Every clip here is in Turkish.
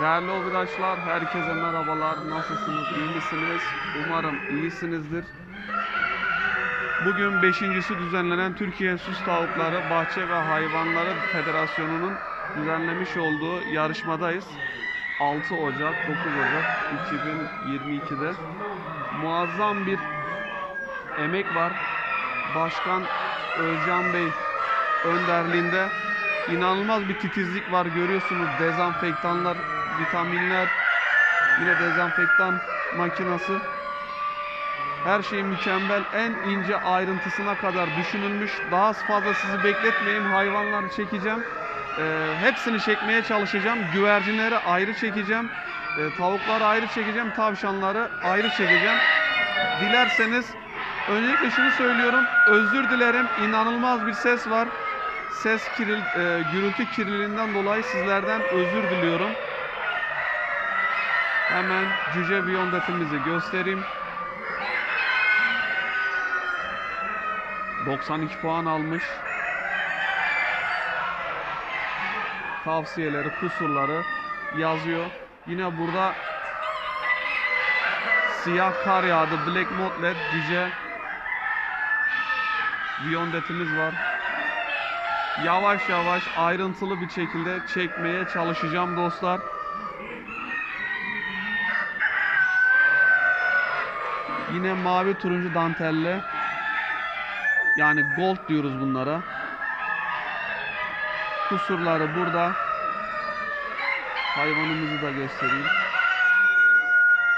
Değerli obidaşlar, herkese merhabalar. Nasılsınız, iyi misiniz? Umarım iyisinizdir. Bugün beşincisi düzenlenen Türkiye Süs Tavukları Bahçe ve Hayvanları Federasyonu'nun düzenlemiş olduğu yarışmadayız. 6 Ocak, 9 Ocak 2022'de muazzam bir emek var. Başkan Özcan Bey önderliğinde inanılmaz bir titizlik var görüyorsunuz dezenfektanlar, vitaminler, yine dezenfektan makinası. Her şey mükemmel, en ince ayrıntısına kadar düşünülmüş. Daha fazla sizi bekletmeyeyim, hayvanları çekeceğim. Ee, hepsini çekmeye çalışacağım. Güvercinleri ayrı çekeceğim. Ee, tavukları ayrı çekeceğim, tavşanları ayrı çekeceğim. Dilerseniz öncelikle şunu söylüyorum. Özür dilerim. İnanılmaz bir ses var. Ses kiril, e, gürültü kirliliğinden dolayı sizlerden özür diliyorum. Hemen cüce biyondetimizi göstereyim. 92 puan almış. Tavsiyeleri, kusurları yazıyor. Yine burada siyah kar yağdı. Black Motlet cüce biyondetimiz var. Yavaş yavaş ayrıntılı bir şekilde çekmeye çalışacağım dostlar. Yine mavi turuncu dantelli yani gold diyoruz bunlara. Kusurları burada. Hayvanımızı da göstereyim.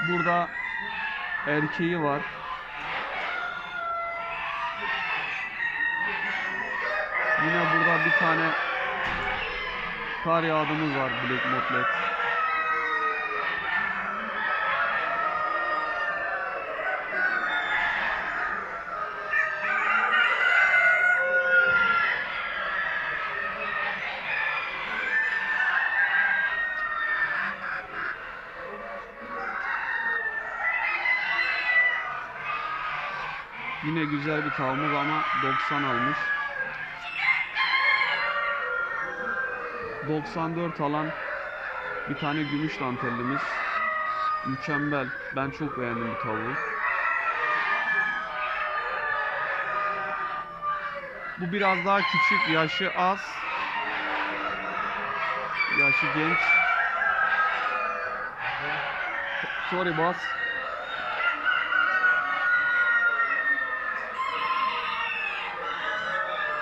Burada erkeği var. Yine burada bir tane kar yağdımız var Black Motlet. Yine güzel bir tavuğumuz ama 90 almış. 94 alan bir tane gümüş dantellimiz. Mükemmel. Ben çok beğendim bu tavuğu. Bu biraz daha küçük, yaşı az. Yaşı genç. Sorry boss.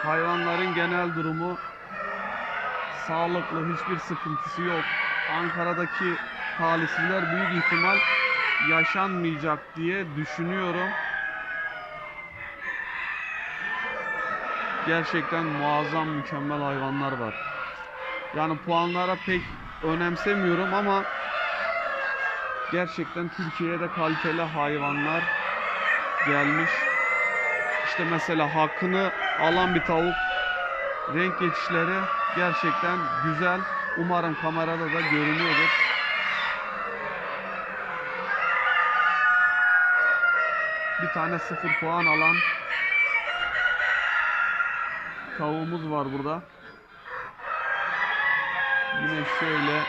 Hayvanların genel durumu sağlıklı, hiçbir sıkıntısı yok. Ankara'daki talihsizler büyük ihtimal yaşanmayacak diye düşünüyorum. Gerçekten muazzam mükemmel hayvanlar var. Yani puanlara pek önemsemiyorum ama gerçekten Türkiye'de kaliteli hayvanlar gelmiş. İşte mesela hakkını alan bir tavuk renk geçişleri gerçekten güzel. Umarım kamerada da görünüyordur. Bir tane sıfır puan alan tavuğumuz var burada. Yine şöyle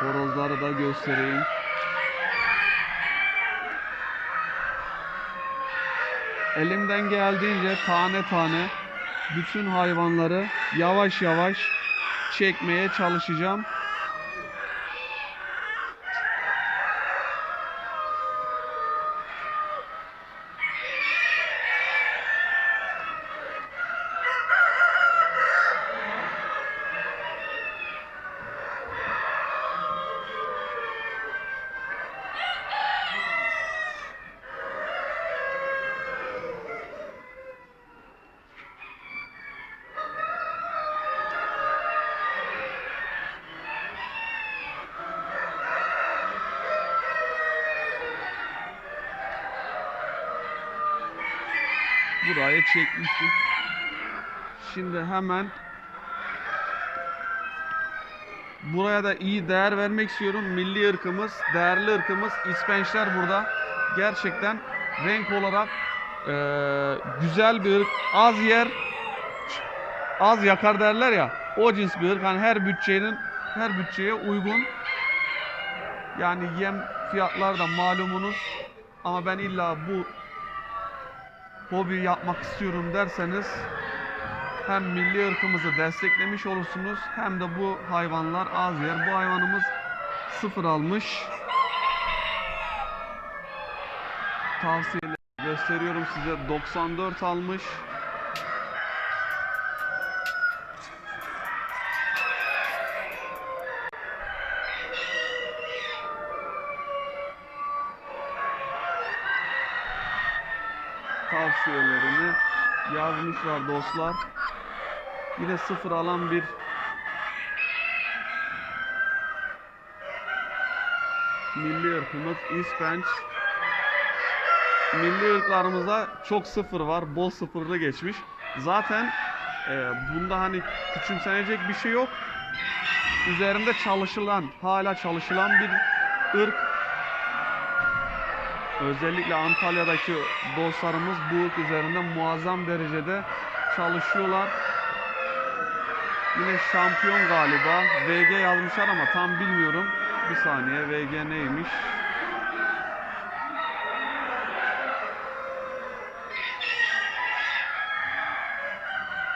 horozları da göstereyim. Elimden geldiğince tane tane bütün hayvanları yavaş yavaş çekmeye çalışacağım. Buraya çekmiştik. Şimdi hemen buraya da iyi değer vermek istiyorum. Milli ırkımız, değerli ırkımız İspençler burada. Gerçekten renk olarak eee, güzel bir ırk. Az yer az yakar derler ya. O cins bir ırk. Hani her bütçenin her bütçeye uygun. Yani yem fiyatları da malumunuz. Ama ben illa bu hobi yapmak istiyorum derseniz hem milli ırkımızı desteklemiş olursunuz hem de bu hayvanlar az yer. Bu hayvanımız sıfır almış. Tavsiyeleri gösteriyorum size. 94 almış. Tavsiyelerini yazmışlar dostlar. Yine sıfır alan bir milli ırkımız İspenç. Milli ırklarımızda çok sıfır var. Bol sıfırlı geçmiş. Zaten e, bunda hani küçümsenecek bir şey yok. Üzerinde çalışılan, hala çalışılan bir ırk. Özellikle Antalya'daki dostlarımız bu üzerinde muazzam derecede çalışıyorlar. Yine şampiyon galiba. VG yazmışlar ama tam bilmiyorum. Bir saniye VG neymiş?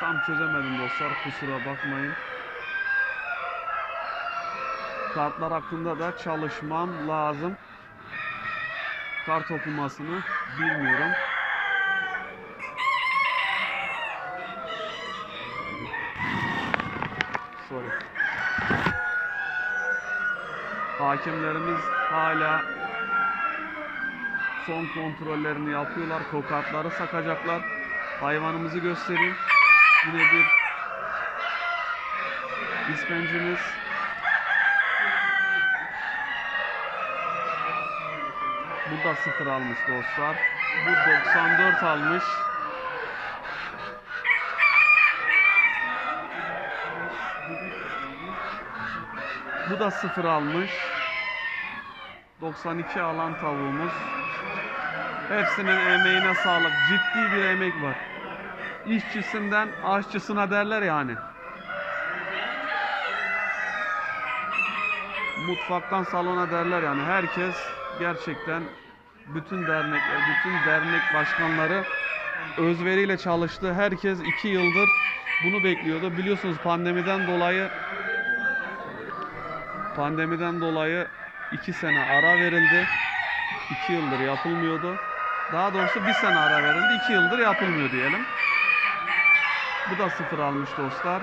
Tam çözemedim dostlar kusura bakmayın. Kartlar hakkında da çalışmam lazım. Kart okumasını bilmiyorum. Sorry. Hakemlerimiz hala son kontrollerini yapıyorlar. Kokartları sakacaklar. Hayvanımızı göstereyim. Yine bir ispencimiz. Bu da sıfır almış dostlar. Bu 94 almış. Bu da sıfır almış. 92 alan tavuğumuz. Hepsinin emeğine sağlık. Ciddi bir emek var. İşçisinden aşçısına derler yani. Mutfaktan salona derler yani. Herkes gerçekten bütün dernekler, bütün dernek başkanları özveriyle çalıştı. Herkes iki yıldır bunu bekliyordu. Biliyorsunuz pandemiden dolayı pandemiden dolayı iki sene ara verildi. İki yıldır yapılmıyordu. Daha doğrusu bir sene ara verildi. iki yıldır yapılmıyor diyelim. Bu da sıfır almış dostlar.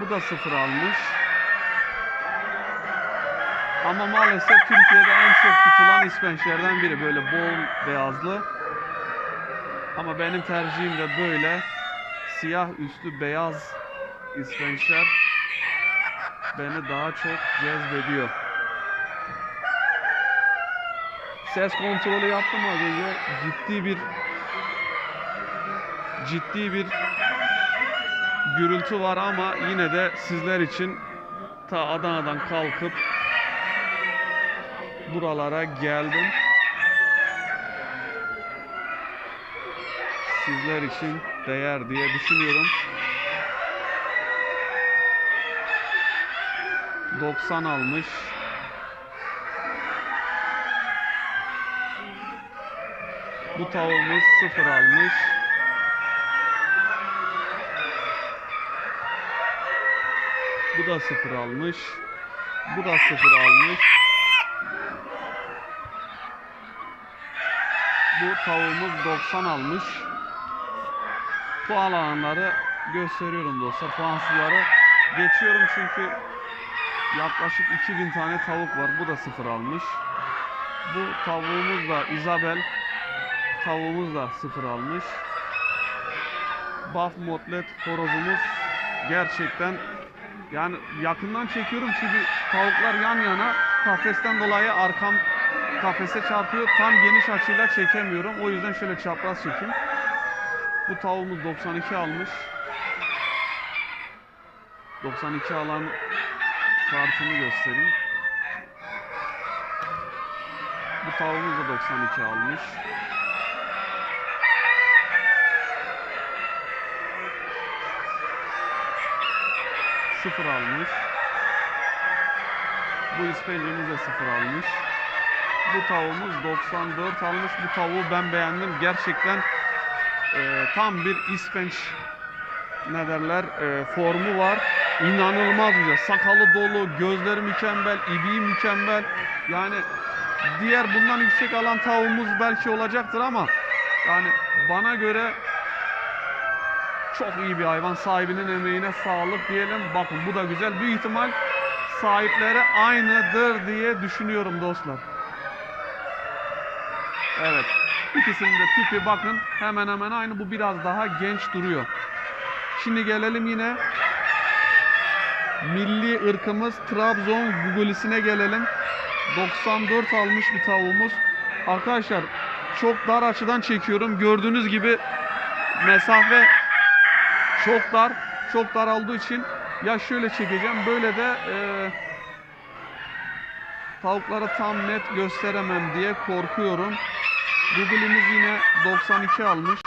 Bu da sıfır almış. Ama maalesef Türkiye'de en çok tutulan ispençlerden biri. Böyle bol beyazlı. Ama benim tercihim de böyle siyah üstü beyaz ispençler beni daha çok cezbediyor. Ses kontrolü yaptım az önce. Ciddi bir ciddi bir gürültü var ama yine de sizler için ta Adana'dan kalkıp buralara geldim. Sizler için değer diye düşünüyorum. 90 almış. Bu tavuğumuz 0 almış. Bu da 0 almış. Bu da 0 almış. Bu tavuğumuz 90 almış. Puan alanları gösteriyorum dostlar. Puansızları geçiyorum çünkü yaklaşık 2000 tane tavuk var. Bu da 0 almış. Bu tavuğumuz da Isabel. Tavuğumuz da 0 almış. Buff Motlet horozumuz gerçekten yani yakından çekiyorum çünkü tavuklar yan yana kafesten dolayı arkam kafese çarpıyor. Tam geniş açıyla çekemiyorum. O yüzden şöyle çapraz çekeyim. Bu tavuğumuz 92 almış. 92 alan kartını göstereyim. Bu tavuğumuz da 92 almış. 0 almış. Bu ispencimiz de 0 almış. Bu tavuğumuz 94 almış. Bu tavuğu ben beğendim. Gerçekten e, tam bir ispenç ne derler e, formu var. İnanılmaz güzel. Sakalı dolu, gözleri mükemmel, ibiği mükemmel. Yani diğer bundan yüksek alan tavuğumuz belki olacaktır ama yani bana göre çok iyi bir hayvan. Sahibinin emeğine sağlık diyelim. Bakın bu da güzel. Büyük ihtimal sahipleri aynıdır diye düşünüyorum dostlar. Evet. İkisinin de tipi bakın hemen hemen aynı. Bu biraz daha genç duruyor. Şimdi gelelim yine milli ırkımız Trabzon Gugulisine gelelim. 94 almış bir tavuğumuz. Arkadaşlar çok dar açıdan çekiyorum. Gördüğünüz gibi mesafe çok dar. Çok dar olduğu için ya şöyle çekeceğim böyle de e, tavukları tam net gösteremem diye korkuyorum. Google'imiz yine 92 almış.